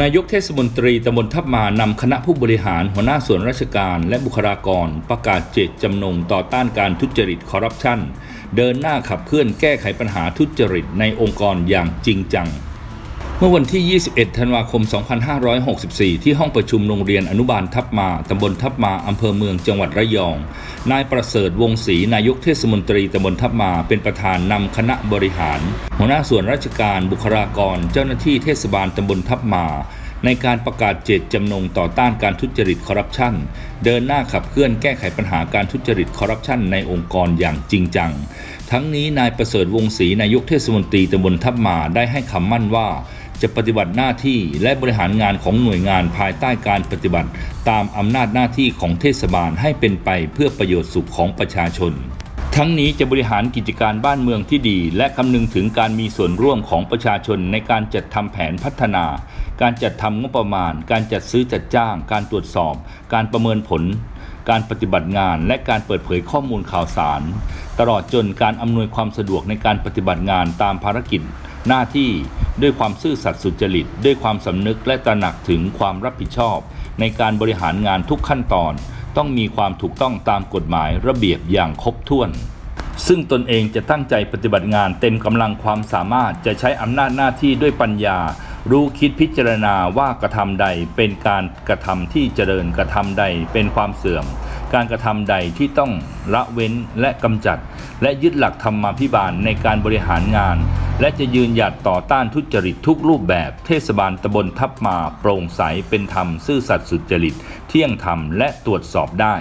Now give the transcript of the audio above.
นายกเทศมนตรีตำบลทับมานำคณะผู้บริหารหัวหน้าส่วนราชการและบุคลากร ประกาศเจตจำนงต่อต้านการทุจริตคอร์รัปชัน เดินหน้าขับเคลื่อนแก้ไขปัญหาทุจริตในองค์กรอย่างจริงจัง มื่อวันที่ 21 ธันวาคม 2564 ที่ห้องประชุมโรงเรียนอนุบาลทับมา ตำบลทับมา อำเภอเมือง จังหวัดระยอง นายประเสริฐวงศรี นายกเทศมนตรี ตำบลทับมา เป็นประธานนำคณะบริหาร หัวหน้าส่วนราชการ บุคลากร เจ้าหน้าที่เทศบาลตำบลทับมา ในการประกาศเจตจำนงต่อต้านการทุจริตคอร์รัปชัน เดินหน้าขับเคลื่อนแก้ไขปัญหาการทุจริตคอร์รัปชันในองค์กรอย่างจริงจัง ทั้งนี้นายประเสริฐวงศรี นายกเทศมนตรีตำบลทับมา ได้ให้คำมั่นว่า จะปฏิบัติหน้าที่และบริหารงานของหน่วยงานภายใต้การปฏิบัติ ตามอำนาจหน้าที่ของเทศบาลให้เป็นไปเพื่อประโยชน์สุขของประชาชน ทั้งนี้จะบริหารกิจการบ้านเมืองที่ดี และคำนึงถึงการมีส่วนร่วมของประชาชนในการจัดทำแผนพัฒนา การจัดทำงบประมาณ การจัดซื้อจัดจ้าง การตรวจสอบ การประเมินผลการปฏิบัติงานและการเปิดเผยข้อมูลข่าวสาร ตลอดจนการอำนวยความสะดวกในการปฏิบัติงานตามภารกิจ หน้าที่ ด้วยความซื่อสัตย์สุจริต ด้วยความสำนึกและตระหนักถึงความรับผิดชอบ ในการบริหารงานทุกขั้นตอน ต้องมีความถูกต้องตามกฎหมายระเบียบอย่างครบถ้วน ซึ่งตนเองจะตั้งใจปฏิบัติงานเต็มกำลังความสามารถจะใช้อำนาจหน้าที่ด้วยปัญญา รู้คิดพิจารณาว่ากระทำใดเป็นการกระทำที่เจริญกระทำใดเป็นความเสื่อมการกระทำใดที่ต้องละเว้นและกำจัด และยึดหลักธรรมาภิบาลในการบริหารงาน และจะยืนหยัดต่อต้านทุจริตทุกรูปแบบ เทศบาลตำบลทับมา โปร่งใสเป็นธรรมซื่อสัตย์สุจริต เที่ยงธรรมและตรวจสอบได้